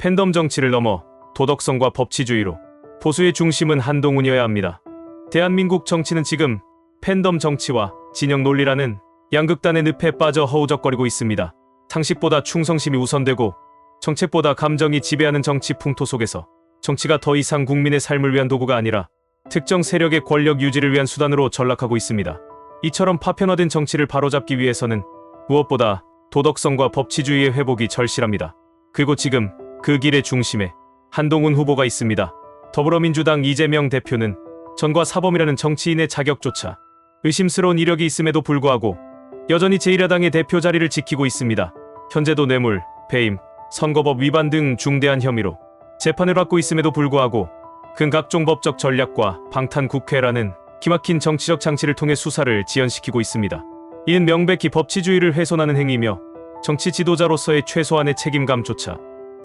팬덤 정치를 넘어 도덕성과 법치주의로 보수의 중심은 한동훈이어야 합니다. 대한민국 정치는 지금 팬덤 정치와 진영 논리라는 양극단의 늪에 빠져 허우적거리고 있습니다. 상식보다 충성심이 우선되고 정책보다 감정이 지배하는 정치 풍토 속에서 정치가 더 이상 국민의 삶을 위한 도구가 아니라 특정 세력의 권력 유지를 위한 수단으로 전락하고 있습니다. 이처럼 파편화된 정치를 바로잡기 위해서는 무엇보다 도덕성과 법치주의의 회복이 절실합니다. 그리고 지금 그 길의 중심에 한동훈 후보가 있습니다. 더불어민주당 이재명 대표는 전과 사범이라는 정치인의 자격조차 의심스러운 이력이 있음에도 불구하고 여전히 제1야당의 대표 자리를 지키고 있습니다. 현재도 뇌물, 배임, 선거법 위반 등 중대한 혐의로 재판을 받고 있음에도 불구하고 근 각종 법적 전략과 방탄 국회라는 기막힌 정치적 장치를 통해 수사를 지연시키고 있습니다. 이는 명백히 법치주의를 훼손하는 행위며 정치 지도자로서의 최소한의 책임감조차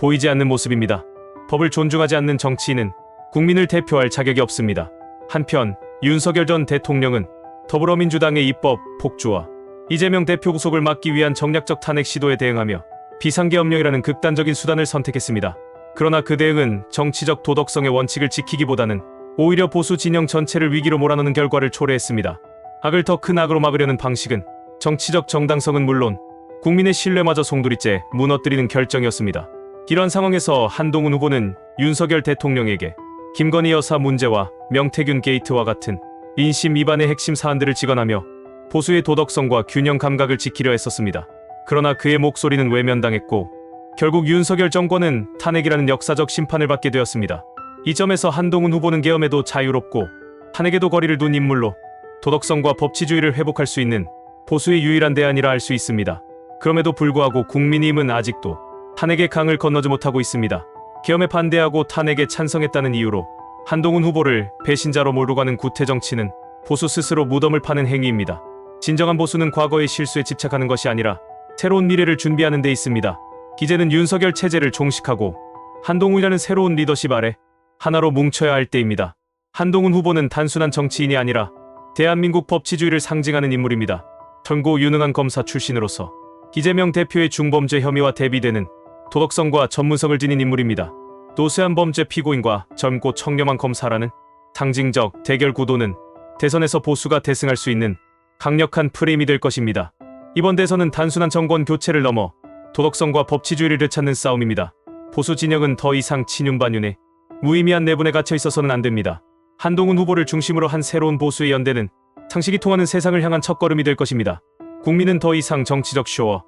보이지 않는 모습입니다. 법을 존중하지 않는 정치인은 국민을 대표할 자격이 없습니다. 한편 윤석열 전 대통령은 더불어민주당의 입법 폭주와 이재명 대표 구속을 막기 위한 정략적 탄핵 시도에 대응하며 비상계엄령이라는 극단적인 수단을 선택했습니다. 그러나 그 대응은 정치적 도덕성의 원칙을 지키기보다는 오히려 보수 진영 전체를 위기로 몰아넣는 결과를 초래했습니다. 악을 더 큰 악으로 막으려는 방식은 정치적 정당성은 물론 국민의 신뢰마저 송두리째 무너뜨리는 결정이었습니다. 이런 상황에서 한동훈 후보는 윤석열 대통령에게 김건희 여사 문제와 명태균 게이트와 같은 인심 위반의 핵심 사안들을 직언하며 보수의 도덕성과 균형 감각을 지키려 했었습니다. 그러나 그의 목소리는 외면당했고 결국 윤석열 정권은 탄핵이라는 역사적 심판을 받게 되었습니다. 이 점에서 한동훈 후보는 계엄에도 자유롭고 탄핵에도 거리를 둔 인물로 도덕성과 법치주의를 회복할 수 있는 보수의 유일한 대안이라 할 수 있습니다. 그럼에도 불구하고 국민의힘은 아직도 탄핵의 강을 건너지 못하고 있습니다. 계엄에 반대하고 탄핵에 찬성했다는 이유로 한동훈 후보를 배신자로 몰고 가는 구태 정치는 보수 스스로 무덤을 파는 행위입니다. 진정한 보수는 과거의 실수에 집착하는 것이 아니라 새로운 미래를 준비하는 데 있습니다. 이제는 윤석열 체제를 종식하고 한동훈이라는 새로운 리더십 아래 하나로 뭉쳐야 할 때입니다. 한동훈 후보는 단순한 정치인이 아니라 대한민국 법치주의를 상징하는 인물입니다. 전고 유능한 검사 출신으로서 이재명 대표의 중범죄 혐의와 대비되는 도덕성과 전문성을 지닌 인물입니다. 노쇠한 범죄 피고인과 젊고 청렴한 검사라는 상징적 대결 구도는 대선에서 보수가 대승할 수 있는 강력한 프레임이 될 것입니다. 이번 대선은 단순한 정권 교체를 넘어 도덕성과 법치주의를 되찾는 싸움입니다. 보수 진영은 더 이상 친윤반윤에 무의미한 내분에 갇혀 있어서는 안 됩니다. 한동훈 후보를 중심으로 한 새로운 보수의 연대는 상식이 통하는 세상을 향한 첫걸음이 될 것입니다. 국민은 더 이상 정치적 쇼와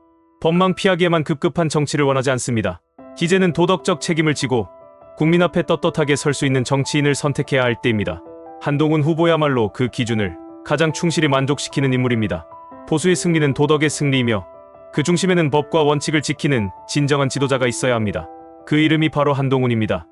법망 피하기에만 급급한 정치를 원하지 않습니다. 이제는 도덕적 책임을 지고 국민 앞에 떳떳하게 설 수 있는 정치인을 선택해야 할 때입니다. 한동훈 후보야말로 그 기준을 가장 충실히 만족시키는 인물입니다. 보수의 승리는 도덕의 승리이며 그 중심에는 법과 원칙을 지키는 진정한 지도자가 있어야 합니다. 그 이름이 바로 한동훈입니다.